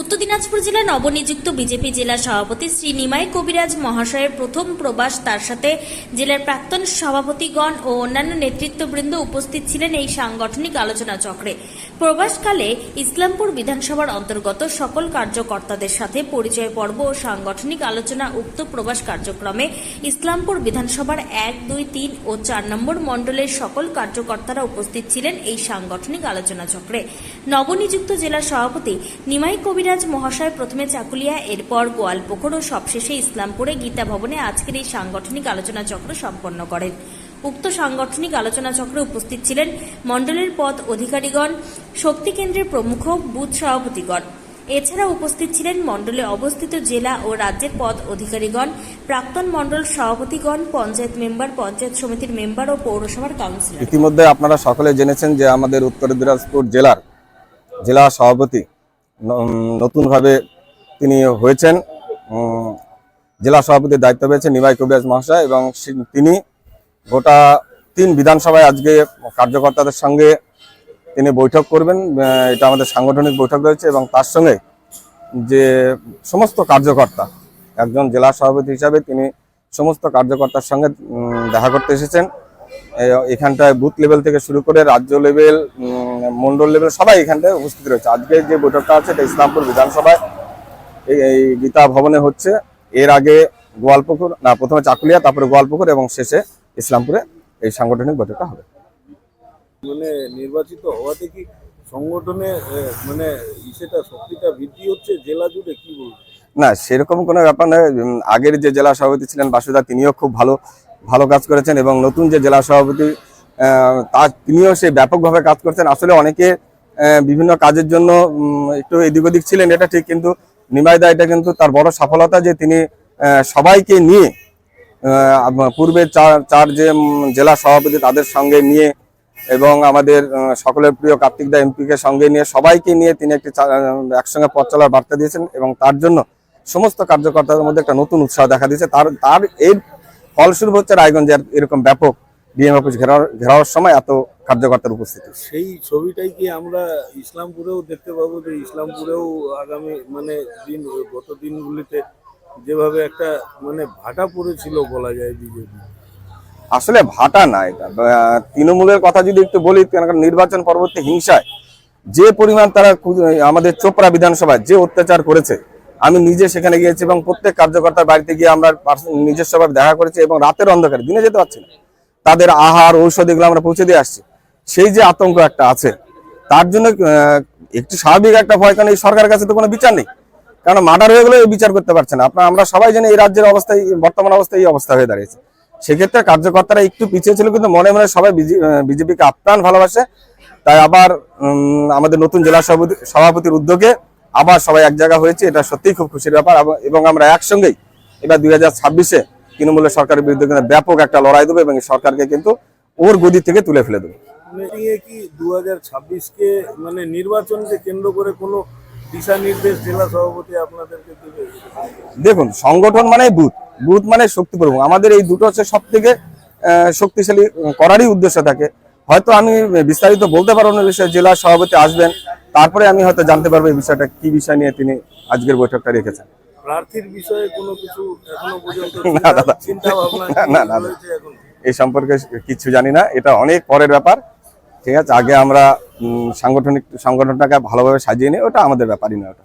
উত্তর দিনাজপুর জেলার নবনিযুক্ত বিজেপি জেলা সভাপতি শ্রী নিমাই কবিরাজ মহাশয়ের প্রথম প্রবাস তার সাথে জেলার প্রাক্তন সভাপতিগণ ও অন্যান্য নেতৃত্ববৃন্দ উপস্থিত ছিলেন এই সাংগঠনিক আলোচনা চক্রে। প্রবাসকালে ইসলামপুর বিধানসভার অন্তর্গত সকল কার্যকর্তাদের সাথে পরিচয় পর্ব ও সাংগঠনিক আলোচনা উক্ত প্রবাস কার্যক্রমে ইসলামপুর বিধানসভার এক, দুই, তিন ও চার নম্বর মণ্ডলের সকল কার্যকর্তারা উপস্থিত ছিলেন এই সাংগঠনিক আলোচনা চক্রে। নবনিযুক্ত জেলা সভাপতি নিমাই কবিরাজ মহাশয় প্রথমে চাকুলিয়া, এরপর গোয়ালপুকুর ও সবশেষে ইসলামপুরে গীতা ভবনে আজকের এই সাংগঠনিক আলোচনা চক্র সম্পন্ন করেন। উক্ত সাংগঠনিক আলোচনা চক্রে উপস্থিত ছিলেন মণ্ডলের পদ অধিকারীগণ, শক্তি কেন্দ্রের প্রমুখ বুথ সভাপতিগণ। এছাড়া উপস্থিত ছিলেন মণ্ডলে অবস্থিত জেলা ও রাজ্যের পদ অধিকারীগণ, প্রাক্তন মণ্ডল সভাপতিগণ, পঞ্চায়েত মেম্বার, পঞ্চায়েত সমিতির মেম্বার ও পৌরসভার কাউন্সিলর। ইতিমধ্যে আপনারা সকলে জেনেছেন যে আমাদের উত্তর দিনাজপুর জেলার জেলা সভাপতি নতুনভাবে তিনি হয়েছেন। জেলা সভাপতির দায়িত্ব পেয়েছেন নিমাই কবিরাজ মহাশয় এবং তিনি গোটা তিন বিধানসভায় আজকে কার্যকর্তাদের সঙ্গে তিনি বৈঠক করবেন। এটা আমাদের সাংগঠনিক বৈঠক রয়েছে এবং তার সঙ্গে যে সমস্ত কার্যকর্তা, একজন জেলা সভাপতি হিসাবে তিনি সমস্ত কার্যকর্তার সঙ্গে দেখা করতে এসেছেন। এখানটায় বুথ লেভেল থেকে শুরু করে রাজ্য লেভেল মন্ডল লেভেল সবাই এখানটায় উপস্থিত রয়েছে। আজকে যে বৈঠকটা আছে এটা ইসলামপুর বিধানসভায় এই গীতা ভবনে হচ্ছে। এর আগে গোয়ালপুকুর না প্রথমে চাকুলিয়া তারপরে গোয়ালপুকুর এবং শেষে ইসলামপুরে এই সাংগঠনিক বৈঠকটা হবে। মানে নির্বাচিত হওয়াতে কি সংগঠনে মানে সেটা শক্তিটা বৃদ্ধি হচ্ছে জেলা জুড়ে কি বলব না সেরকম কোনো ব্যাপার নয়। আগের যে জেলা সভাপতি ছিলেন বাসুদা তিনিও খুব ভালো ভালো কাজ করেছেন এবং নতুন যে জেলা সভাপতি তার তিনিও সে ব্যাপকভাবে কাজ করছেন। আসলে অনেকে বিভিন্ন কাজের জন্য একটু এদিক ওদিক ছিলেন, এটা ঠিক, কিন্তু নিমাইদা এটা কিন্তু তার বড় সফলতা যে তিনি সবাইকে নিয়ে পূর্বে চার চার যে জেলা সভাপতি তাদের সঙ্গে নিয়ে এবং আমাদের সকলের প্রিয় কার্তিক দা এমপিকে সঙ্গে নিয়ে সবাইকে নিয়ে তিনি একটি একসঙ্গে পথ চলার বার্তা দিয়েছেন এবং তার জন্য সমস্ত কার্যকর্তাদের মধ্যে একটা নতুন উৎসাহ দেখা দিয়েছে। তার তার এর ফলস্বরূপ হচ্ছে রায়গঞ্জের এরকম ব্যাপক ডিএম অফিস ঘেরাও ঘেরাওয়ার সময় এত কার্যকর্তার উপস্থিতি। সেই ছবিটাই কি আমরা ইসলামপুরেও দেখতে পাবো যে ইসলামপুরেও আগামী মানে দিন গত দিনগুলিতে যেভাবে একটা মানে ভাটা পড়েছিল বলা যায় বিজেপি। আসলে ভাটা না এটা। তৃণমূলের কথা যদি একটু বলি কারণ নির্বাচন পরবর্তী হিংসায় যে পরিমাণ তারা আমাদের চোপড়া বিধানসভায় যে অত্যাচার করেছে আমি নিজে সেখানে গিয়েছি এবং প্রত্যেক কার্যকর্তার বাড়িতে গিয়ে আমরা নিজস্বভাবে দেখা করেছি এবং রাতের অন্ধকারে দিনে যেতে পারছি না। তাদের আহার, ঔষধ এগুলো আমরা পৌঁছে দিয়ে আসছি। সেই যে আতঙ্ক একটা আছে, তার জন্য একটু স্বাভাবিক একটা ভয় কারণ এই সরকারের কাছে তো কোনো বিচার নেই। কারণ মার্ডার হয়ে এই বিচার করতে পারছে না। আপনার, আমরা সবাই জানি এই রাজ্যের অবস্থায়, বর্তমান অবস্থায় এই অবস্থা হয়ে দাঁড়িয়েছে। সেক্ষেত্রে কার্যকর্তারা একটু পিছিয়ে ছিল, কিন্তু মনে মনে সবাই বিজেপিকে আপ্রাণ ভালোবাসে। তাই আবার আমাদের নতুন জেলা সভাপতি, সভাপতির উদ্যোগে আবার সবাই এক জায়গা হয়েছে। এটা সত্যিই খুব খুশির ব্যাপার। এবং আমরা একসঙ্গেই এবার দুই হাজার ছাব্বিশে তৃণমূলের সরকারের বিরুদ্ধে কিন্তু ব্যাপক একটা লড়াই দেবো এবং সরকারকে কিন্তু ওর গদি থেকে তুলে ফেলে দেবো। কি দু হাজার ছাব্বিশকে মানে নির্বাচনকে কেন্দ্র করে কোনো দিশা নির্দেশ জেলা সভাপতি আপনাদেরকে দেবে? দেখুন সংগঠন মানে বুথ। বুথ মানে শক্তি প্রমুখ আমাদের এই দুটো হচ্ছে সব থেকে শক্তিশালী করারই উদ্দেশ্য থাকে। হয়তো আমি বিস্তারিত বলতে পারব না বিষয়ে জেলা সভাপতি আসবেন তারপরে আমি হয়তো জানতে পারব এই বিষয়টা কি বিষয় নিয়ে তিনি আজকের বৈঠকটা রেখেছেন। প্রার্থীর বিষয়ে কোনো কিছু এখনও পর্যন্ত। চিন্তা ভাবনা না, না, এই সম্পর্কে কিছু জানি না। এটা অনেক পরের ব্যাপার। ঠিক আছে? আগে আমরা সাংগঠনিক সংগঠনটাকে ভালোভাবে সাজিয়ে নিই। ওটা আমাদের ব্যাপারই না ওটা।